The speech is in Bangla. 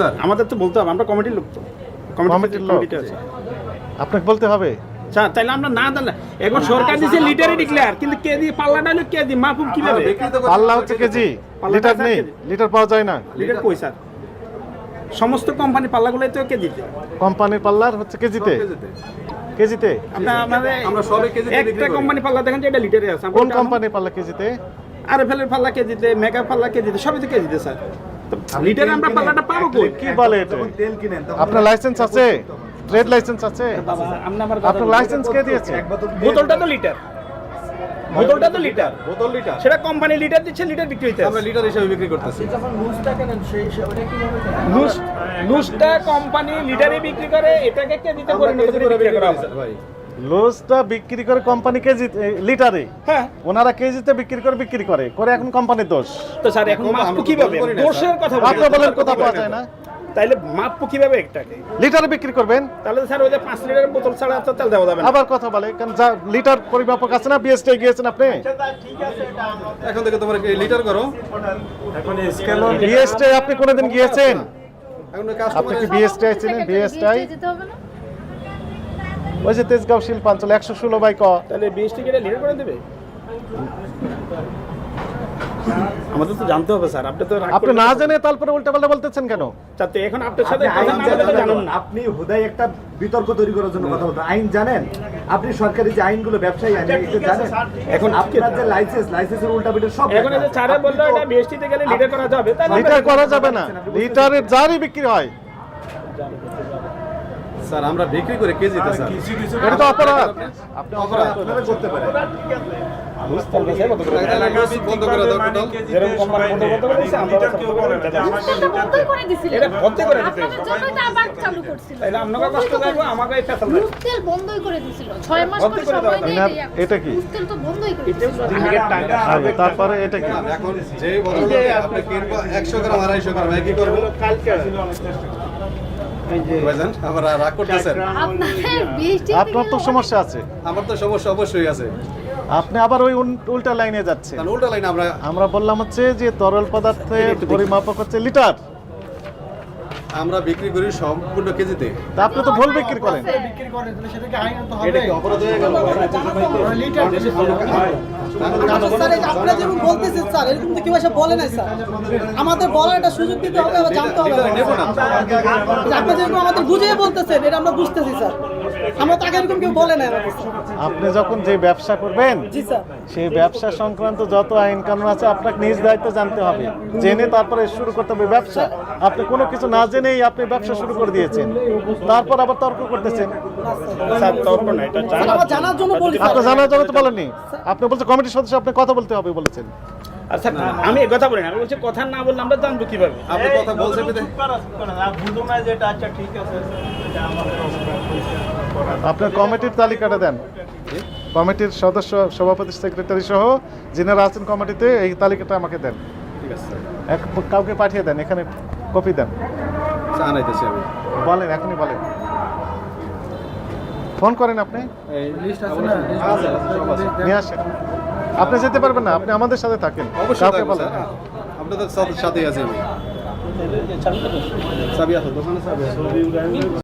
স্যার আমাদের তো বলতে হবে আমরা কমিটির লোক তো। কমিটির লোক? আপনাকে বলতে হবে? স্যার তাইলে আমরা না দিলে এখন সরকার দিছে লিটারে ডিক্লেয়ার কিন্তু কে দিয়ে পাল্লাটা হলো কে দিয়ে মাহফুব কীভাবে? পাল্লা হচ্ছে কেজি। লিটার নেই লিটার পাওয়া যায় না। লিটার কই স্যার? সমস্ত কোম্পানি পাল্লাগুলোই তো কে দিতে কোম্পানির পাল্লার হচ্ছে কেজিতে। কেজিতে। কেজিতে? আমাদের আমরা সবে কেজিতে একটা কোম্পানি পাল্লা দেখেন যে এটা লিটারে আছে। কোন কোম্পানির পাল্লা কেজিতে? আর ফেলের পাল্লা কে দিতে মেকআপ পাল্লা কে দিতে সবই তো কে দিতে স্যার। লিটারে আমরা পাল্লাটা পাবো কই? কি বলে এটা তেল কিনেন। আপনার লাইসেন্স আছে? ট্রেড লাইসেন্স আছে? বাবা আপনি আমার আপনার লাইসেন্স কে দিয়েছে? বোতলটা তো লিটার। বোতলটা তো লিটার। বোতল লিটার। সেটা কোম্পানি লিটার দিচ্ছে লিটার বিক্রি হইতে আমরা লিটার হিসেবে বিক্রি করতেছি। লুজ লুজটা কোম্পানি লিটারে বিক্রি করে এটাকে কে দিতে করে করে বিক্রি বিক্রি করা করি ভাই। লুজটা বিক্রি করে কোম্পানি কেজি লিটারে? হ্যাঁ। ওনারা কেজিতে বিক্রি করে বিক্রি করে। করে এখন কোম্পানির দোষ। তো স্যার এখন মাপবো কীভাবে? দোষের কথা আপনি বলেন কোথা পাওয়া যায় না। তাইলে মাপবো কীভাবে একটাকে? লিটারে বিক্রি করবেন? তাহলে স্যার ওই যে পাঁচ লিটারের বোতল ছাড়া তো তেল দেওয়া যাবে না। আবার কথা বলে কারণ যা লিটার পরিমাপক আছে না বিএসটি গিয়েছেন আপনি? এখন থেকে তোমার লিটার করো। বিএসটি আপনি কোনোদিন গিয়েছেন? এখন আপনি কাস্টমার কি বিএসটি আইছেন বিএসটি যেতে হবে না? ওই যে তেজগাঁও শিল্পাঞ্চল একশো ষোলো বাই ক। তাহলে বিশ টিকিটে লিটার করে দেবে? আমাদের তো জানতে হবে স্যার। আপনি তো আপনি না জেনে তারপরে উল্টা পাল্টা বলতেছেন কেন? এখন আপনার সাথে কথা আইন না বলে জানেন না। আপনি হুদাই একটা বিতর্ক তৈরি করার জন্য কথা বলতেন আইন জানেন? আপনি সরকারি যে আইনগুলো ব্যবসায়ী আইন এগুলো জানেন? এখন আপনার যে লাইসেন্স লাইসেন্সের উল্টা পিঠে সব এখন এই যে চারে বলল এটা বিএসটিতে গেলে লিটার করা যাবে তাহলে লিটার করা যাবে না। লিটারের বিক্রি হয়। স্যার আমরা বিক্রি করে কেজিতে স্যার। এটা তো অপরাধ। আপনি অপরাধ আপনারা করতে পারেন। কি? তারপরে এটা কি? এখন যে একশো গ্রাম আড়াইশো গ্রাম একই করব? ভাইজান আবার রাগ করতেছেন। আপনার তো সমস্যা আছে। আমার তো সমস্যা অবশ্যই আছে। আপনি আবার ওই উল্টা লাইনে যাচ্ছে উল্টা লাইনে আমরা আমরা বললাম হচ্ছে যে তরল পদার্থের পরিমাপক হচ্ছে লিটার। আমরা বিক্রি করি সম্পূর্ণ কেজিতে। তা আপনি তো ভুল বিক্রি করেন। এটা কি অপরাধ হয়ে গেল? স্যার আপনারা যেরকম বলতেছেন স্যার এরকম তো কেউ এসে বলে নাই স্যার। আমাদের বলার একটা সুযোগ দিতে হবে জানতে হবে। না। আপনি যেরকম আমাদের বুঝিয়ে বলতেছেন এটা আমরা বুঝতেছি স্যার। আমরা তাকে এরকম কেউ বলে নাই আপনি যখন যে ব্যবসা করবেন সেই ব্যবসা সংক্রান্ত যত আইন কানুন আছে আপনাকে নিজ দায়িত্ব জানতে হবে। জেনে তারপরে শুরু করতে হবে ব্যবসা। আপনি কোনো কিছু না জেনেই আপনি ব্যবসা শুরু করে দিয়েছেন। তারপর আবার তর্ক করতেছেন। স্যার তর্ক না এটা স্যার, জানা আমার জানার জন্য আপনি জানার জন্য তো বলেননি। আপনি বলছেন কমিটির সদস্য আপনি কথা বলতে হবে বলেছেন। আচ্ছা আমি কথা বলি না আমি বলছি কথা না বললে আমরা জানব কীভাবে? আপনি কথা বলছেন বিধায়। আপনার কমিটির তালিকাটা দেন। কমিটির সদস্য সভাপতি সেক্রেটারি সহ যিনারা আছেন কমিটিতে এই তালিকাটা আমাকে দেন। ঠিক আছে এক কাউকে পাঠিয়ে দেন এখানে কপি দেন। বলেন এখনই বলেন। ফোন করেন আপনি। নিয়ে আসেন। আপনি যেতে পারবেন না আপনি আমাদের সাথে থাকেন। অবশ্যই কাউকে বলেন। আপনাদের সাথে- সাথেই আছি আমি।